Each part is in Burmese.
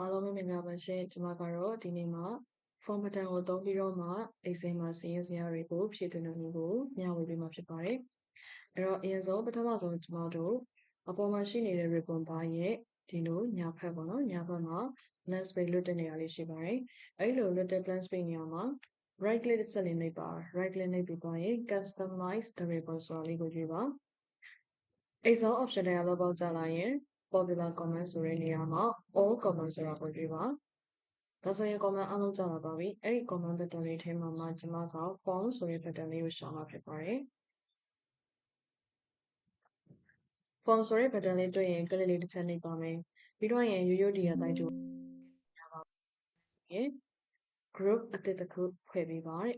အားလုံးပဲမင်္ဂလာပါရှင်ကျွန်မကတော့ဒီနေ့မှာ form button ကိုသုံးပြီးတော့မှ exam မှာစီးရင်စရာတွေကိုဖြည့်သွင်းတဲ့မျိုးကိုမျှဝေပေးမှာဖြစ်ပါတယ်အဲ့တော့အရင်ဆုံးပထမဆုံးကျွန်မတို့အပေါ်မှာရှိနေတဲ့ ribbon bar ရဲ့ဒီလိုညာဘက်ပေါ့နော်ညာဘက်မှာ blank space လွတ်တဲ့နေရာလေးရှိပါတယ်အဲ့လိုလွတ်တဲ့ blank space နေရာမှာ right click ဆက်လေးနှိပ်ပါ right click နှိပ်ပြီးသွားရင် customize the ribbon ဆိုတာလေးကိုကြည့်ပါ Excel option တွေကလောက်ပေါက်ကြလာရင် popular comment ဆိုတဲ့နေရာမှာ all comment ဆိုတာကိုတွေ့ပါဒါဆိုရင် comment အလုံးကြလာပါပြီအဲ့ဒီ comment button လေးထဲမှာမှကျွန်မက form ဆိုတဲ့ button လေးကိုရှာမှာဖြစ်ပါတယ် form ဆိုတဲ့ button လေးတွေ့ရင် click လေးတစ်ချက်နှိပ်ပါမယ်ပြီးတော့ရင်ရိုးရိုးဒီရတိုင်းကျိုးရပါရင် group အသစ်တစ်ခုဖွဲ့ပေးပါတဲ့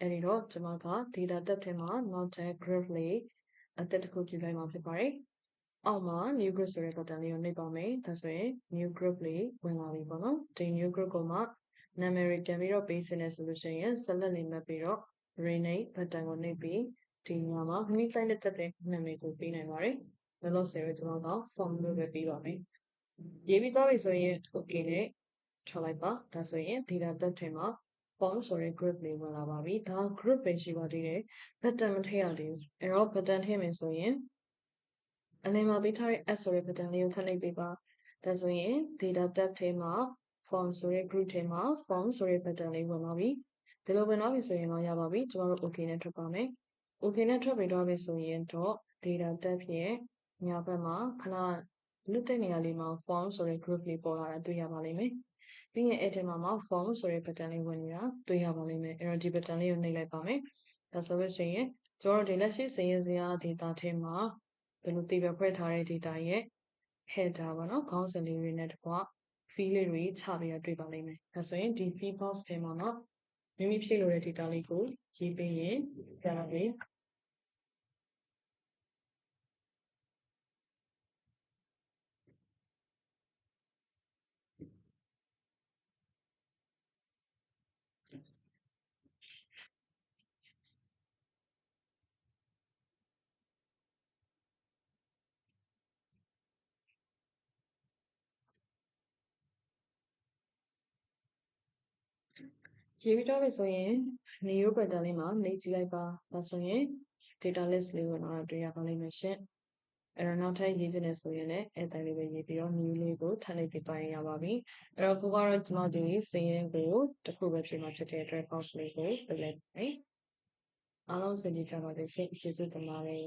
အဲ့ဒီတော့ကျွန်မက data tab ထဲမှာနောက်ထပ် group လေးအသစ်တစ်ခုကြည့်လိုက်မှာဖြစ်ပါတယ် အောက်မှာ new group ဆိုတဲ့ button လေးကိုနှိပ်ပါမယ်။ဒါဆိုရင် new group လေးဝင်လာပြီပေါ့နော်။ဒီ new group ကိုမှနာမည်တွေပြန်ပြီးတော့ပေးစနေဆိုလို့ရှိရင် select လေးမှတ်ပြီးတော့ rename button ကိုနှိပ်ပြီးဒီညမှာမိဆိုင်တဲ့တက်တဲ့နာမည်ကိုပေးနိုင်ပါတယ်။လောလောဆယ်တော့ကျွန်တော်က form လို့ပဲပေးပါမယ်။ရေးပြီးတော့ပြီဆိုရင် okay နဲ့ထားလိုက်ပါ။ဒါဆိုရင် data tab ထဲမှာ form ဆိုတဲ့ group လေးဝင်လာပါပြီ။ဒါ group ပဲရှိပါသေးတယ်။ button မထည့်ရသေးဘူး။အဲ့တော့ button ထည့်မယ်ဆိုရင် အလယ်မှာပေးထားတဲ့ add ဆိုတဲ့ button လေးကိုထပ်နှိပ်ပေးပါဒါဆိုရင် data tab ထဲမှာ form ဆိုတဲ့ group ထဲမှာ form ဆိုတဲ့ button လေးဝင်လာပြီဒီလိုဝင်လာပြီဆိုရင်တော့ရပါပြီကျမတို့ okay နဲ့ထွက်ပါမယ် okay နဲ့ထွက်ပြီးတော့ပြီဆိုရင်တော့ data tab ရဲ့ညာဘက်မှာခဏလွတ်တဲ့နေရာလေးမှာ form ဆိုတဲ့ group လေးပေါ်လာတာတွေ့ရပါလိမ့်မယ်ပြီးရင်အဲ့ထဲမှာ form ဆိုတဲ့ button လေးဝင်နေတာတွေ့ရပါလိမ့်မယ်အဲ့တော့ဒီ button လေးကိုနှိပ်လိုက်ပါမယ်ဒါဆိုလို့ရှိရင်ကျမတို့ဒီလက်ရှိစရင်းစရာ data ထဲမှာ ဘယ်လိုတည်ပဲဖွဲ့ထားတဲ့ data ရဲ့ header ပေါ့နော်ခေါင်းစဉ်လေးတွေနဲ့တကွ field လေးတွေချပြီးတော့တွေ့ပါလိမ့်မယ်။ဒါဆိုရင်ဒီ field box ထဲမှာတော့မိမိဖြည့်လို့တဲ့ data လေးကိုရေးပေးရင်ပြန်လာပြီ ရေးပြီးတော့ပြီဆိုရင် new button လေးမှာနှိပ်ကြည့်လိုက်ပါဒါဆိုရင် data list လေးကိုတော့တွေ့ရပါလိမ့်မယ်ရှင်အဲ့တော့နောက်ထပ်ရေးစနေဆိုရင်လည်းအဲ့တိုင်းလေးပဲရေးပြီးတော့ new လေးကိုထပ်လိုက်ပြီးတိုင်းရပါပြီအဲ့တော့ကိုကတော့ကျွန်မဒီစရင်းကိုတစ်ခုပဲဖြစ်မှာဖြစ်တဲ့အတွက် box လေးကိုပြလိုက်မယ်အားလုံးစင်ကြကြပါစေရှင်ကျေးဇူးတင်ပါတယ်